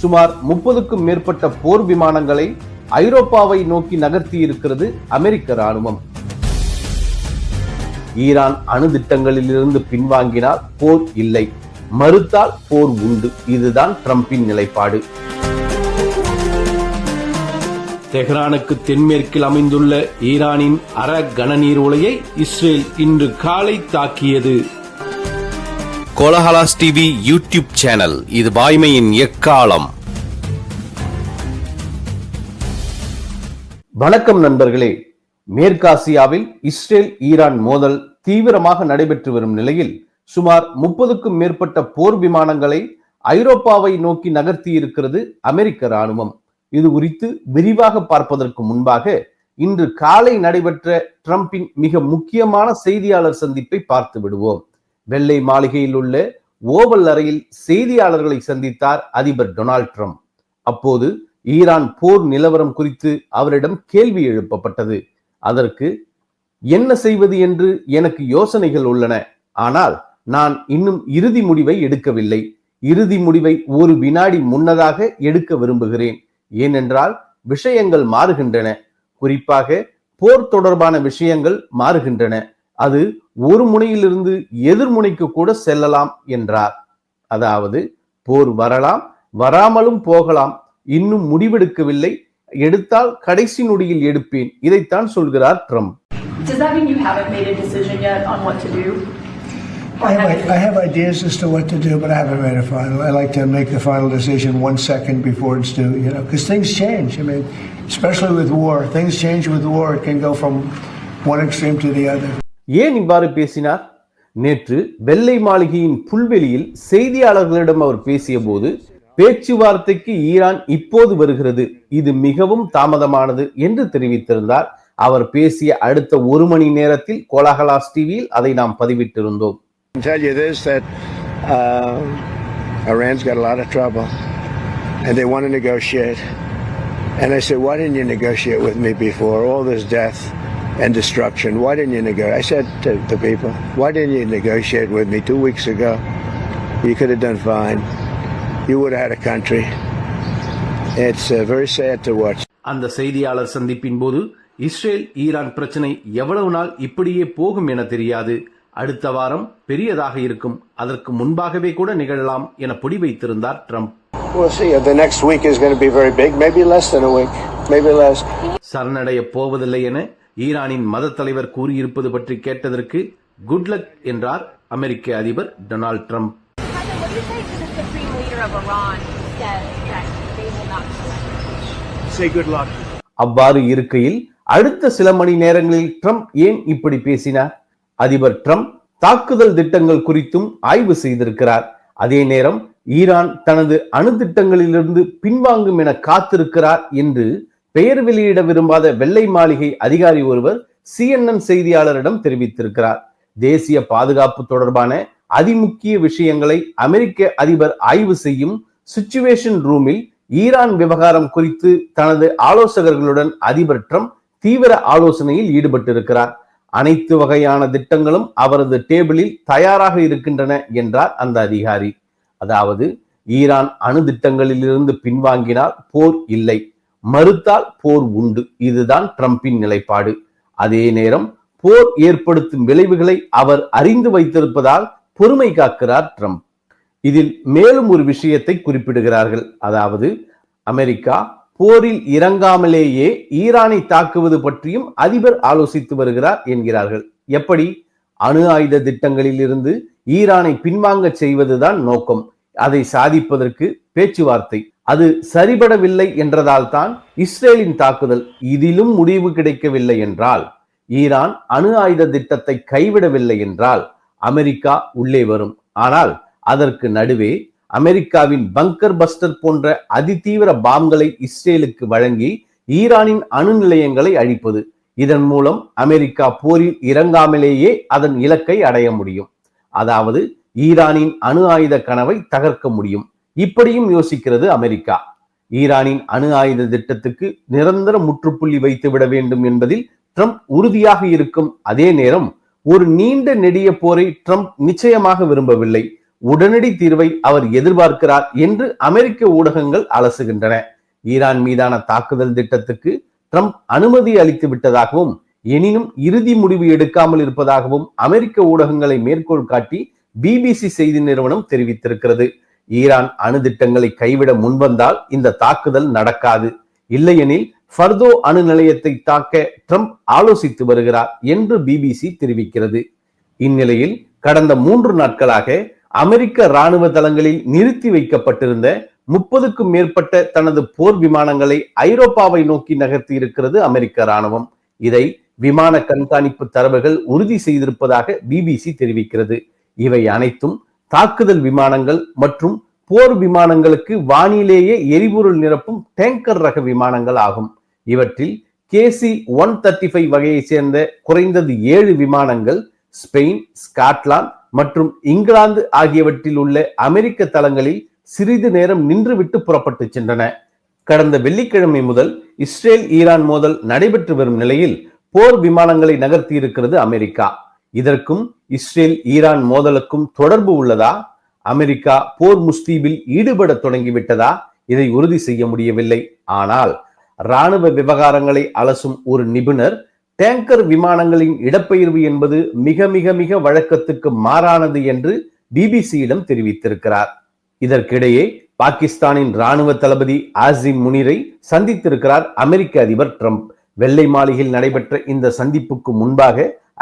சுமார் முப்பதுக்கும் மேற்பட்ட போர் விமானங்களை ஐரோப்பாவை நோக்கி நகர்த்தி இருக்கிறது அமெரிக்க ராணுவம் ஈரான் அணு திட்டங்களிலிருந்து பின்வாங்கினால் போர் இல்லை. மறுத்தால் போர் உண்டு. இதுதான் ட்ரம்பின் நிலைப்பாடு. தெஹ்ரானுக்கு தென்மேற்கில் அமைந்துள்ள ஈரானின் அற கனநீர் உலையை இஸ்ரேல் இன்று காலை தாக்கியது. Kolahalas TV YouTube channel. இது வாய்மையின் எக்காலம். வணக்கம் நண்பர்களே. மேற்காசியாவில் இஸ்ரேல் ஈரான் மோதல் தீவிரமாக நடைபெற்று வரும் நிலையில் சுமார் முப்பதுக்கும் மேற்பட்ட போர் விமானங்களை ஐரோப்பாவை நோக்கி நகர்த்தி இருக்கிறது அமெரிக்க ராணுவம் இது குறித்து விரிவாக பார்ப்பதற்கு முன்பாக இன்று காலை நடைபெற்ற டிரம்பின் மிக முக்கியமான செய்தியாளர் சந்திப்பை பார்த்து விடுவோம். வெள்ளை மாளிகையில் உள்ள ஓவல் அறையில் செய்தியாளர்களை சந்தித்தார் அதிபர் டொனால்ட் ட்ரம்ப். அப்போது ஈரான் போர் நிலவரம் குறித்து அவரிடம் கேள்வி எழுப்பப்பட்டது. அதற்கு என்ன செய்வது என்று எனக்கு யோசனைகள் உள்ளன. ஆனால் நான் இன்னும் இறுதி முடிவை எடுக்கவில்லை. இறுதி முடிவை ஒரு வினாடி முன்னதாக எடுக்க விரும்புகிறேன். ஏனென்றால் விஷயங்கள் மாறுகின்றன. குறிப்பாக போர் தொடர்பான விஷயங்கள் மாறுகின்றன. அது ஒரு முனையிலிருந்து எதிர்முனைக்கு கூட செல்லலாம் என்றார் அதாவது போர் வரலாம் வராமலும் போகலாம் இன்னும் முடிவெடுக்கவில்லை எடுத்தால் கடைசி நொடியில் எடுப்பேன் இதைத்தான் சொல்கிறார் Trump Does that mean you haven't made a decision yet on what to do? I have, I have ideas as to what to do, but I haven't made a final. I like to make the final decision one second before it's due, you know, because things change. I mean, especially with war, things change with war. It can go from one extreme to the other. ஏன் இவ்வாறு பேசினார் நேற்று வெள்ளை மாளிகையின் புல்வெளியில் செய்தியாளர்களிடம் அவர் பேசிய போது பேச்சுவார்த்தைக்கு ஈரான் இப்போது வருகிறது இது மிகவும் தாமதமானது என்று தெரிவித்திருந்தார் அவர் பேசிய அடுத்த ஒரு மணி நேரத்தில் கோலாகலாஸ் டிவியில் அதை நாம் பதிவிட்டிருந்தோம் tell you this that um, Iran's got a lot of trouble and they want to negotiate. And I said, Why didn't you negotiate with me before? All this death and destruction. Why didn't you negotiate? I said to the people, Why didn't you negotiate with me two weeks ago? You could have done fine. You would have had a country. It's uh, very sad to watch. அந்த செய்தியாளர் சந்திப்பின் போது Israel Iran பிரச்சனை எவ்வளவு நாள் இப்படியே போகும் என தெரியாது அடுத்த வாரம் பெரியதாக இருக்கும் அதற்கு முன்பாகவே கூட நிகழலாம் என பொடி வைத்திருந்தார் Trump We'll see. The next week is going to be very big, maybe less than a week, maybe less. சரணடைய போவதில்லை என ஈரானின் மத தலைவர் கூறியிருப்பது பற்றி கேட்டதற்கு குட்லக் என்றார் அமெரிக்க அதிபர் டொனால்ட் ட்ரம்ப். அவ்வாறு இருக்கையில் அடுத்த சில மணி நேரங்களில் ட்ரம்ப் ஏன் இப்படி பேசினார்? அதிபர் ட்ரம்ப் தாக்குதல் திட்டங்கள் குறித்தும் ஆய்வு செய்திருக்கிறார். அதே நேரம் ஈரான் தனது அணு திட்டங்களிலிருந்து பின்வாங்கும் என காத்திருக்கிறார் என்று பெயர் வெளியிட விரும்பாத வெள்ளை மாளிகை அதிகாரி ஒருவர் சிஎன்என் செய்தியாளரிடம் தெரிவித்திருக்கிறார். தேசிய பாதுகாப்பு தொடர்பான அதிமுக்கிய விஷயங்களை அமெரிக்க அதிபர் ஆய்வு செய்யும் சுச்சுவேஷன் ரூமில் ஈரான் விவகாரம் குறித்து தனது ஆலோசகர்களுடன் அதிபர் ட்ரம்ப் தீவிர ஆலோசனையில் ஈடுபட்டிருக்கிறார். அனைத்து வகையான திட்டங்களும் அவரது டேபிளில் தயாராக இருக்கின்றன என்றார் அந்த அதிகாரி. அதாவது ஈரான் அணு திட்டங்களிலிருந்து பின்வாங்கினால் போர் இல்லை. மறுத்தால் போர் உண்டு. இதுதான் ட்ரம்பின் நிலைப்பாடு. அதே நேரம் போர் ஏற்படுத்தும் விளைவுகளை அவர் அறிந்து வைத்திருப்பதால் பொறுமை காக்கிறார் ட்ரம்ப். இதில் மேலும் ஒரு விஷயத்தை குறிப்பிடுகிறார்கள். அதாவது அமெரிக்கா போரில் இறங்காமலேயே ஈரானை தாக்குவது பற்றியும் அதிபர் ஆலோசித்து வருகிறார் என்கிறார்கள். எப்படி? அணு ஆயுத திட்டங்களில் இருந்து ஈரானை பின்வாங்க செய்வதுதான் நோக்கம். அதை சாதிப்பதற்கு பேச்சுவார்த்தை. அது சரிபடவில்லை என்றதால் தான் இஸ்ரேலின் தாக்குதல் இதிலும் முடிவு கிடைக்கவில்லை என்றால் ஈரான் அணு ஆயுத திட்டத்தை கைவிடவில்லை என்றால் அமெரிக்கா உள்ளே வரும். ஆனால் அதற்கு நடுவே அமெரிக்காவின் பங்கர் பஸ்டர் போன்ற அதிதீவிர பாம்களை இஸ்ரேலுக்கு வழங்கி ஈரானின் அணு நிலையங்களை அழிப்பது. இதன் மூலம் அமெரிக்கா போரில் இறங்காமலேயே அதன் இலக்கை அடைய முடியும். அதாவது ஈரானின் அணு ஆயுத கனவை தகர்க்க முடியும். இப்படியும் யோசிக்கிறது அமெரிக்கா. ஈரானின் அணு ஆயுத திட்டத்துக்கு நிரந்தர முற்றுப்புள்ளி வைத்துவிட வேண்டும் என்பதில் ட்ரம்ப் உறுதியாக இருக்கும். அதே நேரம் ஒரு நீண்ட நெடிய போரை ட்ரம்ப் நிச்சயமாக விரும்பவில்லை. உடனடி தீர்வை அவர் எதிர்பார்க்கிறார் என்று அமெரிக்க ஊடகங்கள் அலசுகின்றன. ஈரான் மீதான தாக்குதல் திட்டத்துக்கு ட்ரம்ப் அனுமதி அளித்து விட்டதாகவும் எனினும் இறுதி முடிவு எடுக்காமல் இருப்பதாகவும் அமெரிக்க ஊடகங்களை மேற்கோள் காட்டி பிபிசி செய்தி நிறுவனம் தெரிவித்திருக்கிறது. ஈரான் அணு திட்டங்களை கைவிட முன்வந்தால் இந்த தாக்குதல் நடக்காது. இல்லையெனில் ஃபர்தோ அணு நிலையத்தை தாக்க ட்ரம்ப் ஆலோசித்து வருகிறார் என்று பிபிசி தெரிவிக்கிறது. இந்நிலையில் கடந்த மூன்று நாட்களாக அமெரிக்க ராணுவ தளங்களில் நிறுத்தி வைக்கப்பட்டிருந்த முப்பதுக்கும் மேற்பட்ட தனது போர் விமானங்களை ஐரோப்பாவை நோக்கி நகர்த்தி இருக்கிறது அமெரிக்க ராணுவம் இதை விமான கண்காணிப்பு தரவுகள் உறுதி செய்திருப்பதாக பிபிசி தெரிவிக்கிறது. இவை அனைத்தும் தாக்குதல் விமானங்கள் மற்றும் போர் விமானங்களுக்கு வானிலேயே எரிபொருள் நிரப்பும் டேங்கர் ரக விமானங்கள் ஆகும். இவற்றில் கேசி ஒன் தேர்ட்டி ஃபைவ் வகையை சேர்ந்த குறைந்தது ஏழு விமானங்கள் ஸ்பெயின் ஸ்காட்லாந்து மற்றும் இங்கிலாந்து ஆகியவற்றில் உள்ள அமெரிக்க தளங்களில் சிறிது நேரம் நின்றுவிட்டு புறப்பட்டு சென்றன. கடந்த வெள்ளிக்கிழமை முதல் இஸ்ரேல் ஈரான் மோதல் நடைபெற்று வரும் நிலையில் போர் விமானங்களை நகர்த்தியிருக்கிறது அமெரிக்கா. இதற்கும் இஸ்ரேல் ஈரான் மோதலுக்கும் தொடர்பு உள்ளதா? அமெரிக்கா போர் முஸ்தீபில் ஈடுபட தொடங்கிவிட்டதா? இதை உறுதி செய்ய முடியவில்லை. ஆனால் ராணுவ விவகாரங்களை அலசும் ஒரு நிபுணர் டேங்கர் விமானங்களின் இடப்பெயர்வு என்பது மிக மிக மிக வழக்கத்துக்கு மாறானது என்று பிபிசியிடம் தெரிவித்திருக்கிறார். இதற்கிடையே பாகிஸ்தானின் ராணுவ தளபதி ஆசிம் முனிரை சந்தித்திருக்கிறார் அமெரிக்க அதிபர் ட்ரம்ப். வெள்ளை மாளிகையில் நடைபெற்ற இந்த சந்திப்புக்கு முன்பாக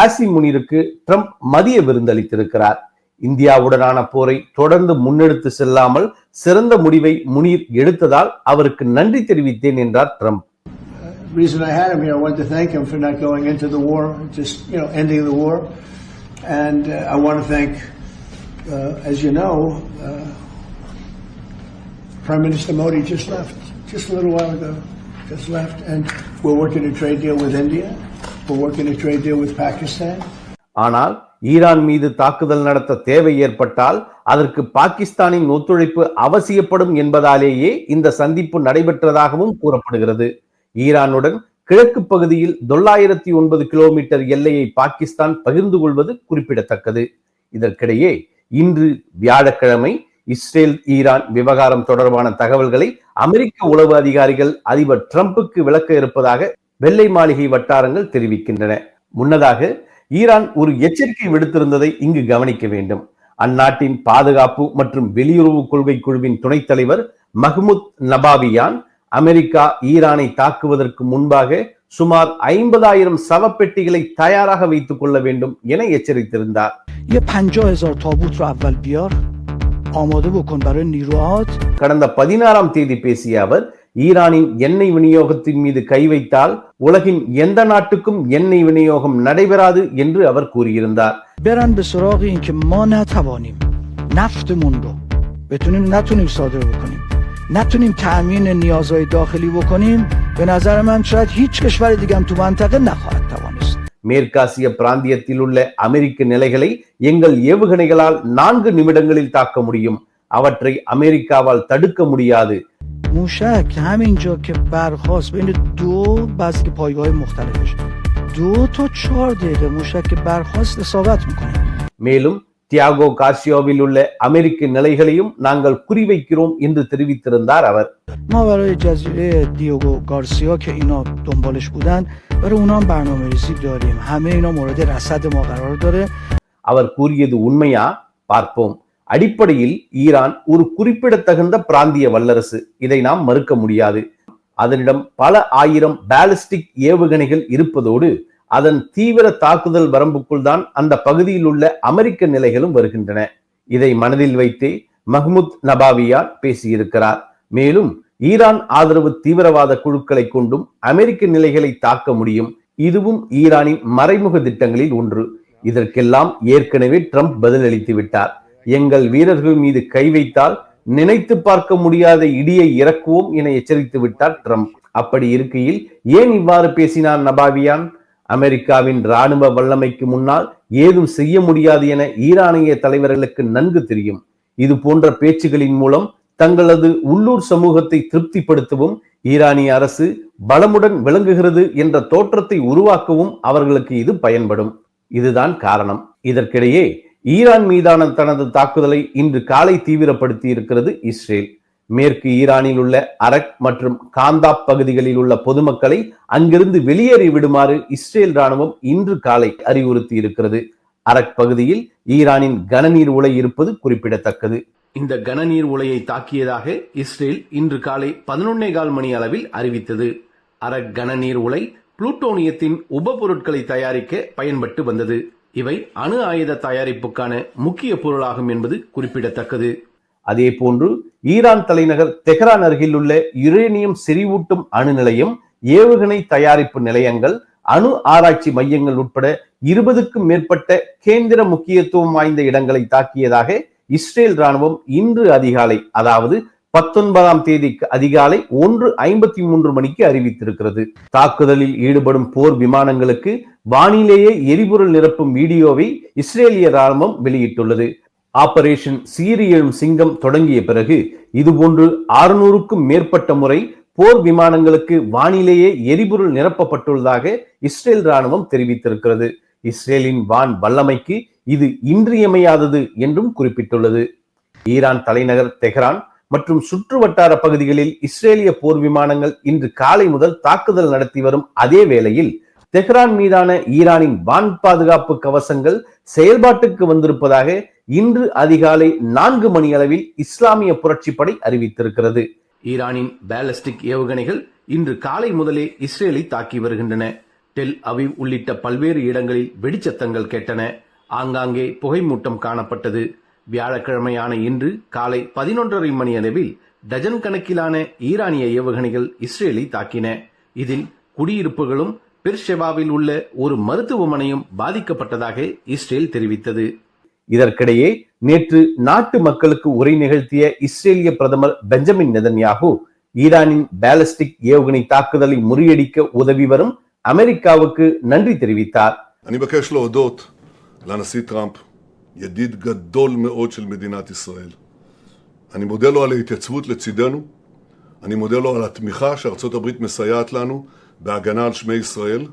ஆசிம் முனிருக்கு ட்ரம்ப் மதிய விருந்தளித்திருக்கிறார் இந்தியாவுடனான போரை தொடர்ந்து முன்னெடுத்து செல்லாமல் சிறந்த முடிவை முனீர் எடுத்ததால் அவருக்கு நன்றி தெரிவித்தேன் என்றார் Trump reason I had him here, I wanted to thank him for not going into the war, just you know, ending the war, and uh, I want to thank, uh, as you know, uh, Prime Minister Modi just left, just a little while ago, just left, and we're working a trade deal with India, ஆனால் Iran மீது தாக்குதல் நடத்த தேவை ஏற்பட்டால் அதற்கு பாகிஸ்தானின் ஒத்துழைப்பு அவசியப்படும் என்பதாலேயே இந்த சந்திப்பு நடைபெற்றதாகவும் கூறப்படுகிறது. ஈரானுடன் கிழக்கு பகுதியில் தொள்ளாயிரத்தி ஒன்பது கிலோமீட்டர் எல்லையை பாகிஸ்தான் பகிர்ந்து கொள்வது குறிப்பிடத்தக்கது. இதற்கிடையே இன்று வியாழக்கிழமை இஸ்ரேல் ஈரான் விவகாரம் தொடர்பான தகவல்களை அமெரிக்க உளவு அதிகாரிகள் அதிபர் டிரம்புக்கு விளக்க இருப்பதாக வெள்ளை மாளிகை வட்டாரங்கள் தெரிவிக்கின்றன. முன்னதாக ஈரான் ஒரு எச்சரிக்கை விடுத்திருந்ததை இங்கு கவனிக்க வேண்டும். அந்நாட்டின் பாதுகாப்பு மற்றும் வெளியுறவு கொள்கை குழுவின் துணைத் தலைவர் மஹ்முத் நபாவியான் அமெரிக்கா ஈரானை தாக்குவதற்கு முன்பாக சுமார் ஐம்பதாயிரம் சவப்பெட்டிகளை தயாராக வைத்துக் கொள்ள வேண்டும் என எச்சரித்திருந்தார். கடந்த பதினாறாம் தேதி பேசிய அவர் ஈரானின் எண்ணெய் விநியோகத்தின் மீது கை வைத்தால் உலகின் எந்த நாட்டுக்கும் எண்ணெய் விநியோகம் நடைபெறாது என்று அவர் கூறியிருந்தார் برن به سراغ این که ما نتوانیم نفتمون رو بتونیم نتونیم صادر بکنیم نتونیم تأمین نیازهای داخلی بکنیم به نظر من شاید هیچ کشور دیگه هم تو منطقه نخواهد توانست மேற்காசிய பிராந்தியத்தில் உள்ள அமெரிக்க நிலைகளை எங்கள் ஏவுகணைகளால் நான்கு நிமிடங்களில் தாக்க முடியும் அவற்றை அமெரிக்காவால் தடுக்க முடியாது موشک همینجا که برخواست بین دو بعضی که پایگاه مختلفش دو تا چهار دقیقه موشک که برخواست اصابت میکنه மேலும் தியாகோ கார்சியோவில் உள்ள அமெரிக்க நிலைகளையும் நாங்கள் குறிவைக்கிறோம் என்று தெரிவித்திருந்தார் அவர் ما برای جزیره دیوگو گارسیا که اینا دنبالش بودن برای اونا هم برنامه ریزی داریم همه اینا مورد رصد ما قرار داره அவர் கூறியது உண்மையா பார்ப்போம் அடிப்படையில் ஈரான் ஒரு குறிப்பிடத்தகுந்த பிராந்திய வல்லரசு. இதை நாம் மறுக்க முடியாது. அதனிடம் பல ஆயிரம் பாலிஸ்டிக் ஏவுகணைகள் இருப்பதோடு அதன் தீவிர தாக்குதல் வரம்புக்குள் தான் அந்த பகுதியில் உள்ள அமெரிக்க நிலைகளும் வருகின்றன. இதை மனதில் வைத்தே மஹ்முத் நபாவியா பேசியிருக்கிறார். மேலும் ஈரான் ஆதரவு தீவிரவாத குழுக்களை கொண்டும் அமெரிக்க நிலைகளை தாக்க முடியும். இதுவும் ஈரானின் மறைமுக திட்டங்களில் ஒன்று. இதற்கெல்லாம் ஏற்கனவே ட்ரம்ப் பதிலளித்து விட்டார். எங்கள் வீரர்கள் மீது கை வைத்தால் நினைத்து பார்க்க முடியாத இடியை இறக்குவோம் என எச்சரித்து விட்டார் ட்ரம்ப். அப்படி இருக்கையில் ஏன் இவ்வாறு பேசினார் நபாவியான்? அமெரிக்காவின் ராணுவ வல்லமைக்கு முன்னால் ஏதும் செய்ய முடியாது என ஈரானிய தலைவர்களுக்கு நன்கு தெரியும். இது போன்ற பேச்சுகளின் மூலம் தங்களது உள்ளூர் சமூகத்தை திருப்திப்படுத்தவும் ஈரானிய அரசு பலமுடன் விளங்குகிறது என்ற தோற்றத்தை உருவாக்கவும் அவர்களுக்கு இது பயன்படும். இதுதான் காரணம். இதற்கிடையே ஈரான் மீதான தனது தாக்குதலை இன்று காலை தீவிரப்படுத்தி இருக்கிறது இஸ்ரேல். மேற்கு ஈரானில் உள்ள அரக் மற்றும் காந்தாப் பகுதிகளில் உள்ள பொதுமக்களை அங்கிருந்து வெளியேறி விடுமாறு இஸ்ரேல் ராணுவம் இன்று காலை அறிவுறுத்தி இருக்கிறது அரக் பகுதியில் ஈரானின் கனநீர் உலை இருப்பது குறிப்பிடத்தக்கது. இந்த கனநீர் உலையை தாக்கியதாக இஸ்ரேல் இன்று காலை பதினொன்னே கால் மணி அளவில் அறிவித்தது. அரக் கனநீர் உலை புளூட்டோனியத்தின் உபபொருட்களை தயாரிக்க பயன்பட்டு வந்தது. இவை அணு ஆயுத தயாரிப்புக்கான முக்கிய பொருளாகும் என்பது குறிப்பிடத்தக்கது. அதே போன்று ஈரான் தலைநகர் தெஹ்ரான் அருகில் உள்ள யுரேனியம் செறிவூட்டும் அணு நிலையம் ஏவுகணை தயாரிப்பு நிலையங்கள் அணு ஆராய்ச்சி மையங்கள் உட்பட இருபதுக்கும் மேற்பட்ட கேந்திர முக்கியத்துவம் வாய்ந்த இடங்களை தாக்கியதாக இஸ்ரேல் ராணுவம் இன்று அதிகாலை அதாவது பத்தொன்பதாம் தேதிக்கு அதிகாலை ஒன்று ஐம்பத்தி மூன்று மணிக்கு அறிவித்திருக்கிறது. தாக்குதலில் ஈடுபடும் போர் விமானங்களுக்கு வானிலேயே எரிபொருள் நிரப்பும் வீடியோவை இஸ்ரேலிய ராணுவம் வெளியிட்டுள்ளது. ஆபரேஷன் சீறி சிங்கம் தொடங்கிய பிறகு இதுபோன்று அறுநூறுக்கும் மேற்பட்ட முறை போர் விமானங்களுக்கு வானிலேயே எரிபொருள் நிரப்பப்பட்டுள்ளதாக இஸ்ரேல் ராணுவம் தெரிவித்திருக்கிறது. இஸ்ரேலின் வான் வல்லமைக்கு இது இன்றியமையாதது என்றும் குறிப்பிட்டுள்ளது. ஈரான் தலைநகர் தெஹ்ரான் மற்றும் சுற்று வட்டார பகுதிகளில் இஸ்ரேலிய போர் விமானங்கள் இன்று காலை முதல் தாக்குதல் நடத்தி வரும் அதே வேளையில் தெஹ்ரான் மீதான ஈரானின் வான் பாதுகாப்பு கவசங்கள் செயல்பாட்டுக்கு வந்திருப்பதாக இன்று அதிகாலை நான்கு மணி அளவில் இஸ்லாமிய புரட்சிப்படை அறிவித்திருக்கிறது. ஈரானின் பேலஸ்டிக் ஏவுகணைகள் இன்று காலை முதலே இஸ்ரேலை தாக்கி வருகின்றன. டெல் அவிவ் உள்ளிட்ட பல்வேறு இடங்களில் வெடிச்சத்தங்கள் கேட்டன. ஆங்காங்கே புகைமூட்டம் காணப்பட்டது. வியாழக்கிழமையான இன்று காலை பதினொன்றரை மணி அளவில் டஜன் கணக்கிலான ஈரானிய ஏவுகணைகள் இஸ்ரேலை தாக்கின. இதில் குடியிருப்புகளும் பெர்ஷெவாவில் உள்ள ஒரு மருத்துவமனையும் பாதிக்கப்பட்டதாக இஸ்ரேல் தெரிவித்தது. இதற்கிடையே நேற்று நாட்டு மக்களுக்கு உரை நிகழ்த்திய இஸ்ரேலிய பிரதமர் பெஞ்சமின் நெதன்யாகு ஈரானின் பேலஸ்டிக் ஏவுகணை தாக்குதலை முறியடிக்க உதவி வரும் அமெரிக்காவுக்கு நன்றி தெரிவித்தார். אני מבקש להודות לנשיא טראמפ, ידיד גדול מאוד של מדינת ישראל. אני מודה לו על ההתייצבות לצידנו, אני מודה לו על התמיכה שארצות הברית מסייעת לנו בהגנה על שמי ישראל.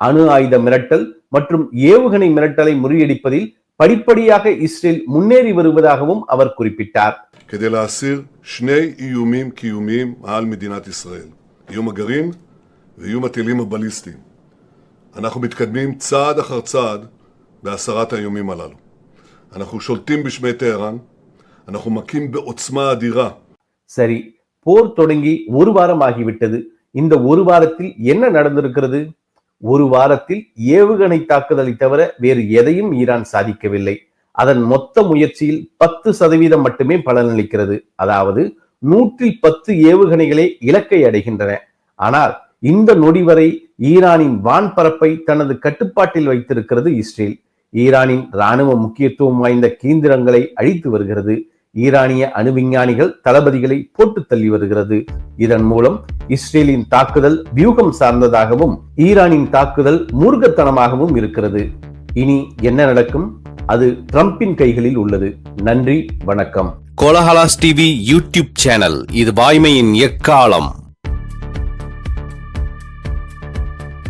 அணு ஆயுத மிரட்டல் மற்றும் ஏவுகணை மிரட்டலை முறியடிப்பதில் படிப்படியாக இஸ்ரேல் முன்னேறி வருவதாகவும் அவர் குறிப்பிட்டார் כדי להסיר שני איומים קיומיים על מדינת ישראל. איום הגרעין ואיום הטילים הבליסטיים. אנחנו מתקדמים צעד אחר צעד בהסרת האיומים הללו. אנחנו שולטים בשמי טהרן, אנחנו מכים בעוצמה אדירה சரி போர் தொடங்கி ஒரு வாரம் ஆகிவிட்டது இந்த ஒரு வாரத்தில் என்ன நடந்திருக்கிறது ஒரு வாரத்தில் ஏவுகணை தாக்குதலை தவிர வேறு எதையும் ஈரான் சாதிக்கவில்லை அதன் மொத்த முயற்சியில் பத்து சதவீதம் மட்டுமே பலனளிக்கிறது அதாவது நூற்றில் பத்து ஏவுகணைகளே இலக்கை அடைகின்றன ஆனால் இந்த நொடி வரை ஈரானின் வான்பரப்பை தனது கட்டுப்பாட்டில் வைத்திருக்கிறது இஸ்ரேல் ஈரானின் இராணுவ முக்கியத்துவம் வாய்ந்த கேந்திரங்களை அழித்து வருகிறது. ஈரானிய அணு விஞ்ஞானிகள் தளபதிகளை போட்டு தள்ளி வருகிறது. இதன் மூலம் இஸ்ரேலின் தாக்குதல் வியூகம் சார்ந்ததாகவும் ஈரானின் தாக்குதல் மூர்க்கத்தனமாகவும் இருக்கிறது. இனி என்ன நடக்கும்? அது ட்ரம்பின் கைகளில் உள்ளது. நன்றி வணக்கம். கோலஹலாஸ் டிவி யூடியூப் சேனல் இது வாய்மையின் எக்காலம்.